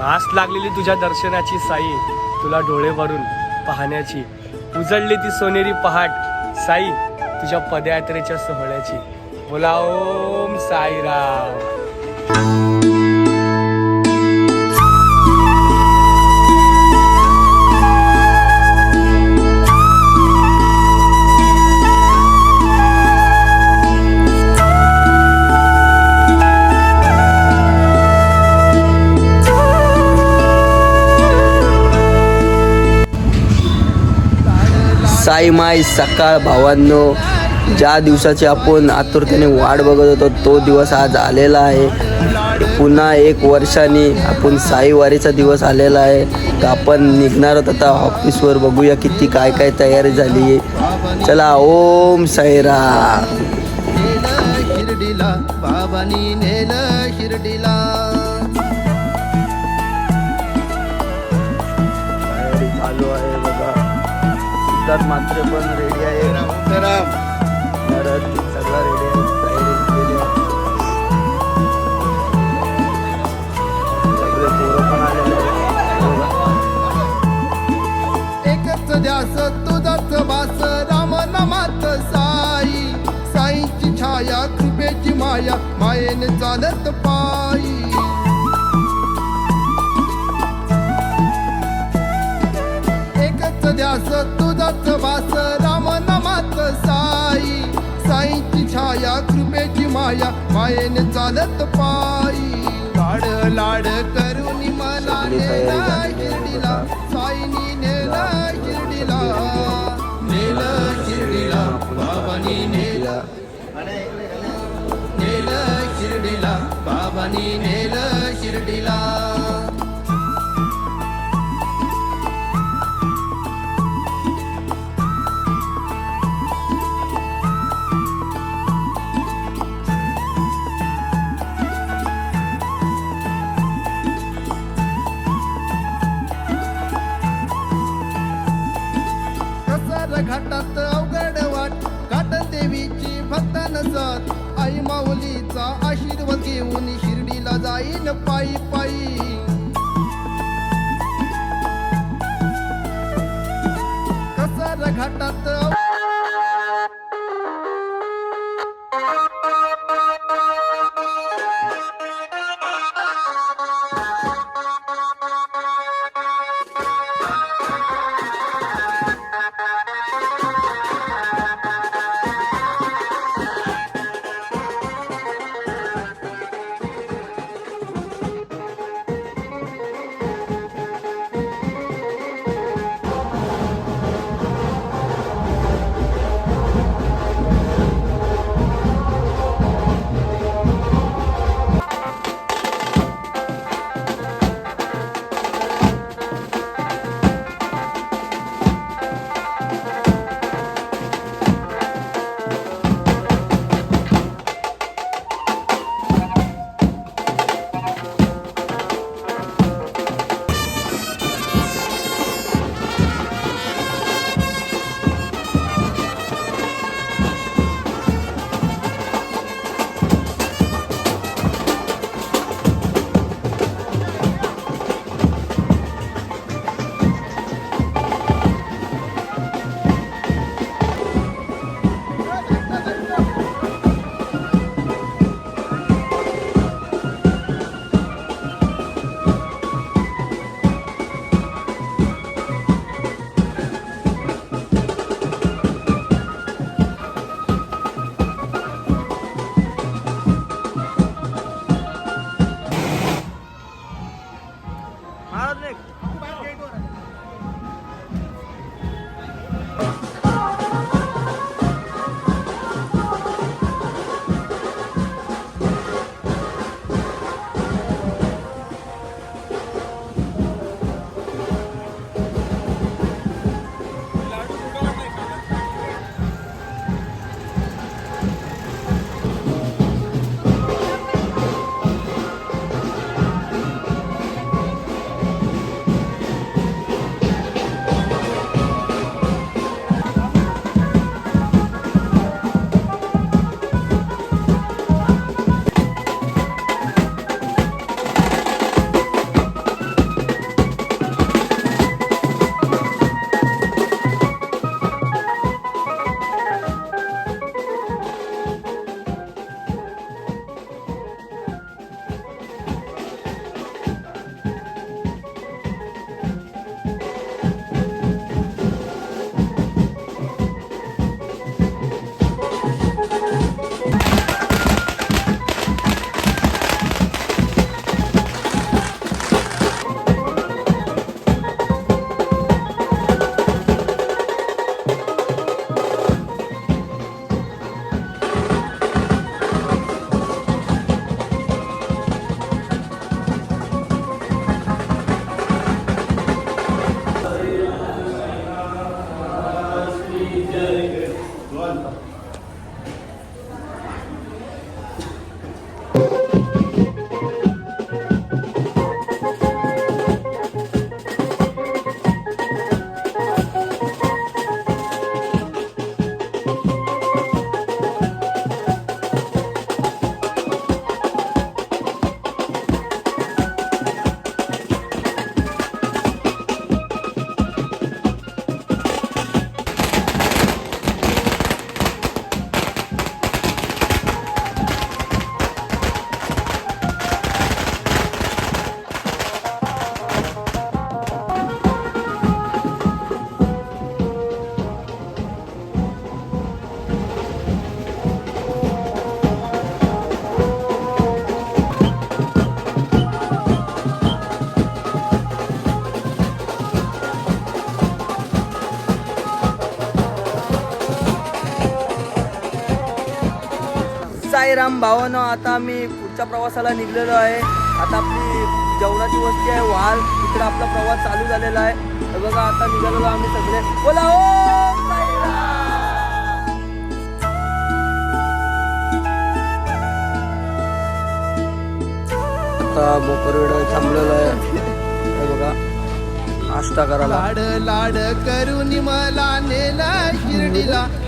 आस लागलेली तुझ्या दर्शनाची साई तुला डोळे भरून पाहण्याची. उजळली ती सोनेरी पहाट साई तुझ्या पदयात्रेच्या सोहळ्याची. बोला ओम साईराम. साई माय सकाळ भावांनो ज्या दिवसाची आपण आतुरतेने वाट बघत होतो तो दिवस आज आलेला आहे. पुन्हा एक वर्षाने आपण साईवारीचा दिवस आलेला आहे. तर आपण निघणार आहोत आता ऑफिसवर बघूया किती काय काय तयारी झाली आहे. चला ओम साईरा सिद्धार्थ मात्र पण रेडी आहे. भरत सगळं रेडी आहे. तयारी केली आहे. सगळे पोरं पण आलेले आहेत. बघा. एकच ध्यास तुझाच वास राम नामात साई. साईची छाया कृपेची माया मायेने चालत पायी एकच तुझाच वास राम नामात साई. साईची छाया कृपेची माया मायेने चालत पायी लाड लाड करून मला नेला बघा. साईनी नेला शिर्डीला. नेलं शिर्डीला. बाबानी नेलं. नेलं शिर्डीला. बाबानी नेलं शिर्डीला. आई आशीर्वाद घेऊन शिर्डीला जाईन पायी पायी. कसार घाटात साईराम भावानं आता आम्ही पुढच्या प्रवासाला निघलेलो आहे. आता आपली जेवणाची वस्ती आहे वाल इकडे आपला प्रवास चालू झालेला आहे. हे बघा आता निघालेलो आम्ही सगळे. बोला हो आता बोकरवेड थांबलेलो आहे. हे बघा नाश्ता करायला. लाड लाड करून मला नेला शिर्डीला.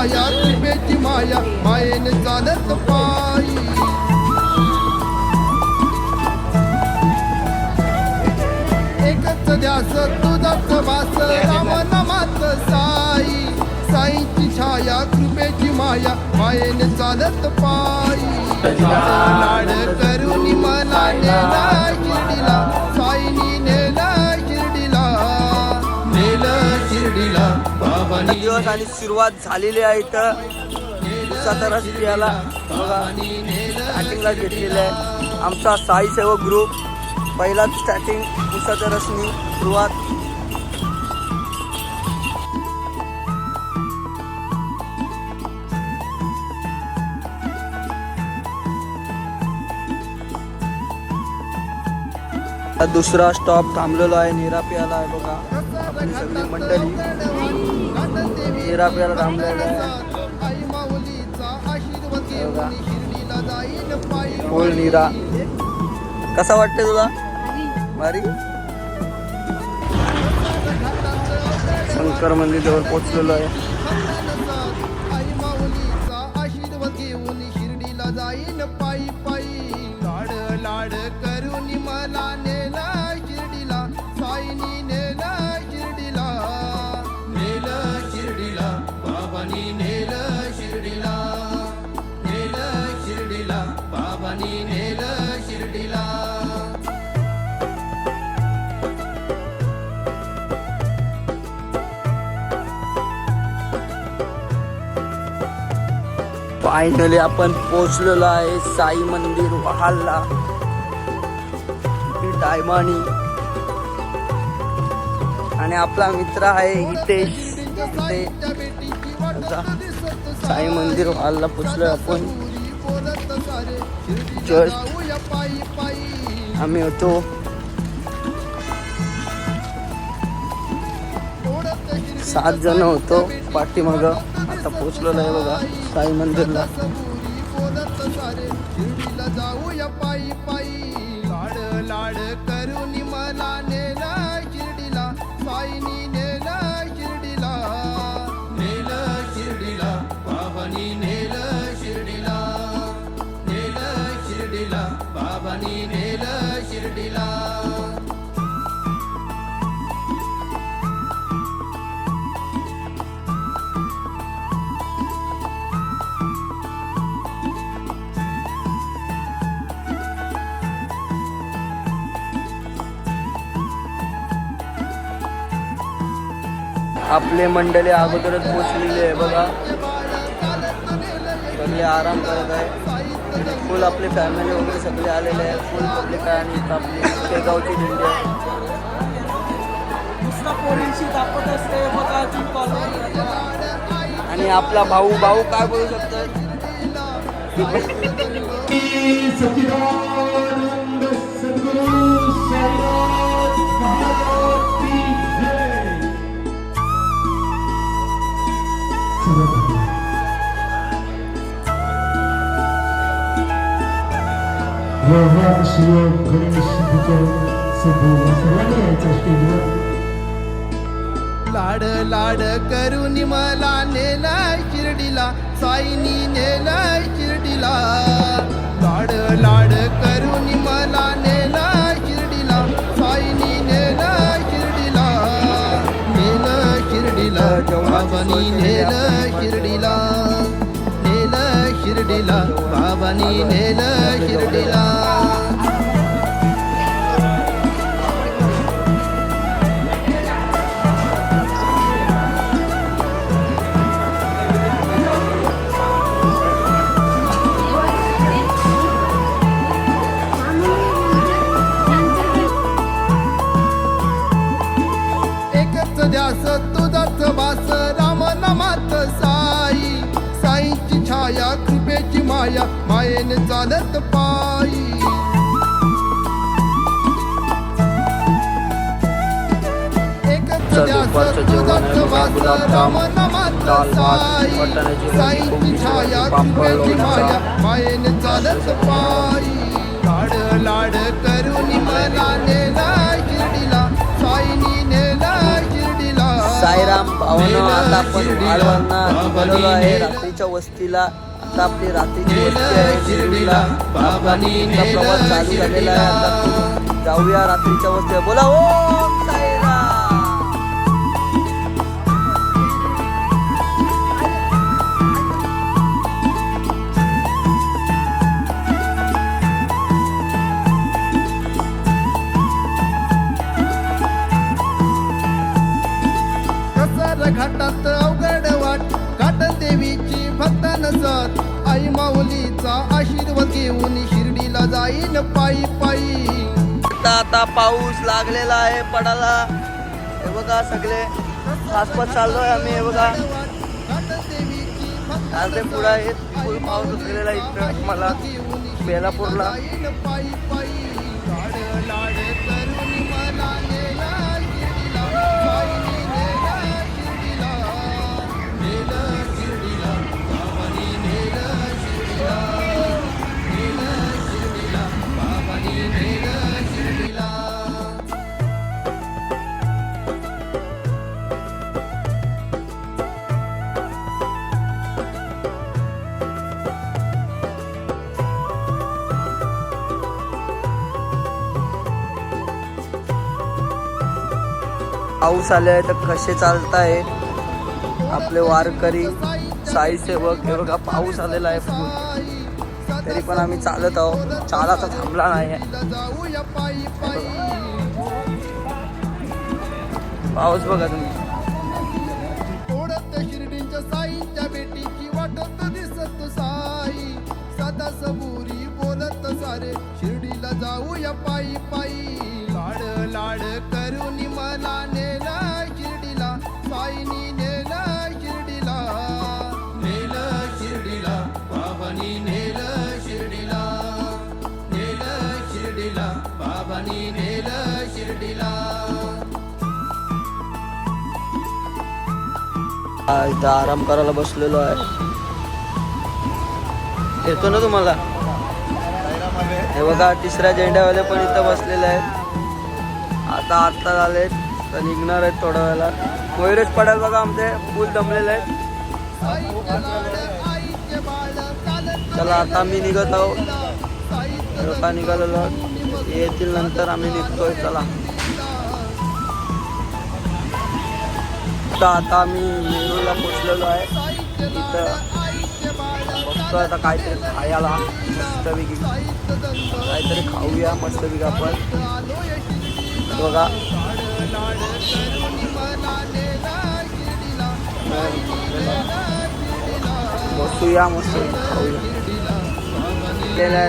माया छाया माया मायेने चालत पायी. एकच द्यास तुझाच वास राम नामात साई. साईची छाया कृपेची माया मायेने चालत पायी. लाड करून मला नेला शिर्डीला साईनी नेला शिर्डीला नेलं शिर्डीला दिवस आणि सुरुवात झालेली आहे इथं. सातारा रस बघा. स्टार्टिंगला घेतलेलं आहे. आमचा साईसेवक ग्रुप पहिलाच स्टार्टिंग उसाच्या रसनी सुरुवात. दुसरा स्टॉप थांबलेलो आहे निरा प्याला आहे बघा. आपली सगळी मंडळी. निरा प्याला थांबलेलो आहे. फुल निरा. कसा वाटते तुला? भारी. शंकर मंदिर जवळ पोचलेलो आहे. फायनली आपण पोचलेलो आहे साई मंदिर वहालला. टायमानी आणि आपला मित्र आहे हितेश. साई मंदिर वहालला पोचलो आपण. चर्च आम्ही होतो. सात जण होतो पाठीमागं. आता पोहोचलेलो नाही बघा. साई मंदिरला. जाऊया पायी पायी लाड लाड करून मला आपले मंडळी अगोदरच पोचलेले आहे बघा. सगळे आराम करत आहे. फुल आपली फॅमिली वगैरे सगळे आलेले आहे फुल पब्लिक आहे आणि आपली शेगावची दिंडी आहे. आणि आपला भाऊ भाऊ काय बोलू शकतात भगवान शिव गणेश सर्वांनी यायचं स्टेजवर लाड लाड करून मला नेलाय शिर्डीला साईनी नेलाय शिर्डीला. लाड लाड करून मला नेला बाबानी नेल शिर्डीला नेल शिर्डीला. बाबानी नेल शिर्डीला. साईची छाया कृपेची. माया मायेने चालत पायी लाड लाड करून मला नेला शिर्डीला साईनी नेला शिर्डीला साईराम भावनो आता आपण वाळवणला निघालेलो आहे रात्रीच्या वस्तीला आता आपली रात्री प्रवास चालू झालेला आहे आता. जाऊया रात्रीच्या वस्तीला बोला ओम साईराम घाटात भक्त नसत आई माऊलीचा आशीर्वाद घेऊन शिर्डीला जाईन पायी पायी. आता आता पाऊस लागलेला आहे पडाला हे बघा सगळे. आसपास चाललोय आम्ही हे बघा. अर्धे पुढे आहेत. फुल पाऊस उतरलेला इथं मला बेलापूरला. पायी पायी. पाऊस आले तर कसे चालताय? आपले वारकरी. साई सेवक हे बघा पाऊस आलेला आहे फुल तरी पण आम्ही चालत आहोत. चालाचा थांबला नाही आहे पायी पायी पाऊस बघा तुम्ही वाटत दिसत साई. बोलत शिर्डीला जाऊया पायी पायी. लाड लाड करून मला नेला. इथं आराम करायला बसलेलो आहे. येतो ना तुम्हाला? हे बघा तिसऱ्या झेंड्यावाले पण इथं बसलेले आहेत. आता आत्ता झाले तर निघणार आहेत थोड्या वेळेला. कोयरेच पडाल बघा आमचे फुल जमलेले आहेत. चला आता आम्ही निघत आहोत लोका निघालेलो येतील नंतर आम्ही निघतोय चला. आता आता मी नेरूळला पोचलेलो आहे. तिथं बघतो आता काहीतरी खायला मस्तपैकी. काहीतरी खाऊया मस्तपैकी आपण. बघा. बसूया मस्त खाऊया.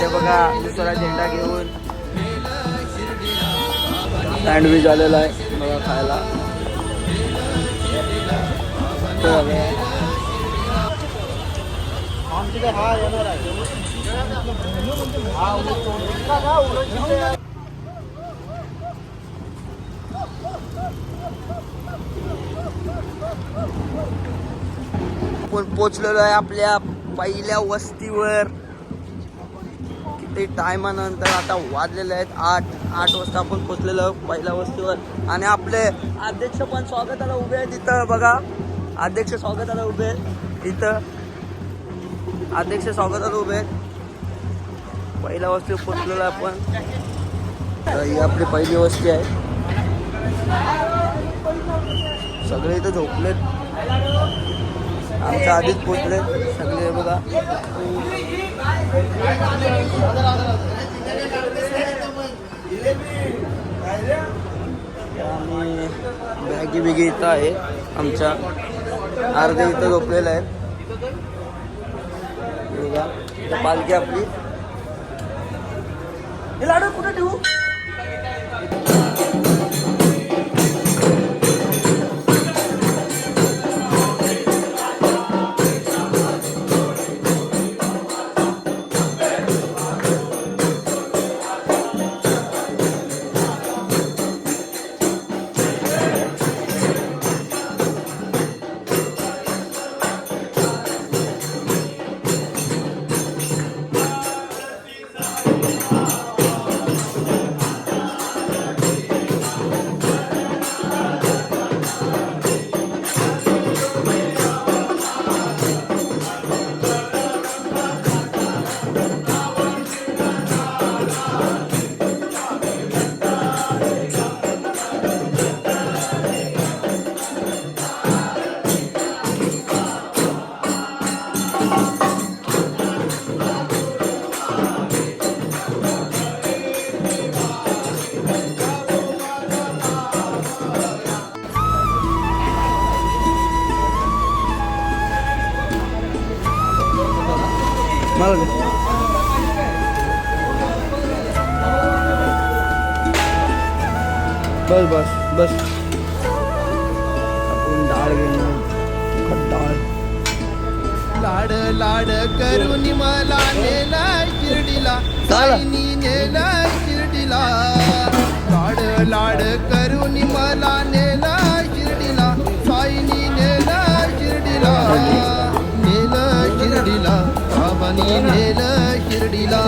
ते बघा दुसरा झेंडा घेऊन. सँडविच आलेला आहे बघा खायला. तो आपण पोचलेलो आहे आपल्या पहिल्या वस्तीवर. किती टायमानंतर आता वाजलेले आहेत आठ आठ वाजता आपण पोचलेलो पहिल्या वस्तीवर. आणि आपले अध्यक्ष पण स्वागताला उभे आहेत इथं बघा. अध्यक्ष स्वागताला उभे आहेत. इथं अध्यक्ष स्वागताला उभे आहेत. पहिल्या वस्तीवर पोचलेलो आपण. ही आपली पहिली वस्ती आहे. सगळे इथं झोपलेत. आमच्या आधीच पोचले सगळे बघा. आणि बॅगी बिगी इथं आहे. आमच्या अर्धे इथं झोपलेलं आहे पालखी आपली. हे लाडू कुठे ठेवू? बस बस बस. आपण डाळ घेणार. डाळ. लाड लाड करून मला नेला शिर्डीला? साईनी नेला शिर्डीला. लाड लाड करून मला नेला शिर्डीला. साईनी नेला शिर्डीला. नेलं शिर्डीला. बाबांनी नेलं शिर्डीला.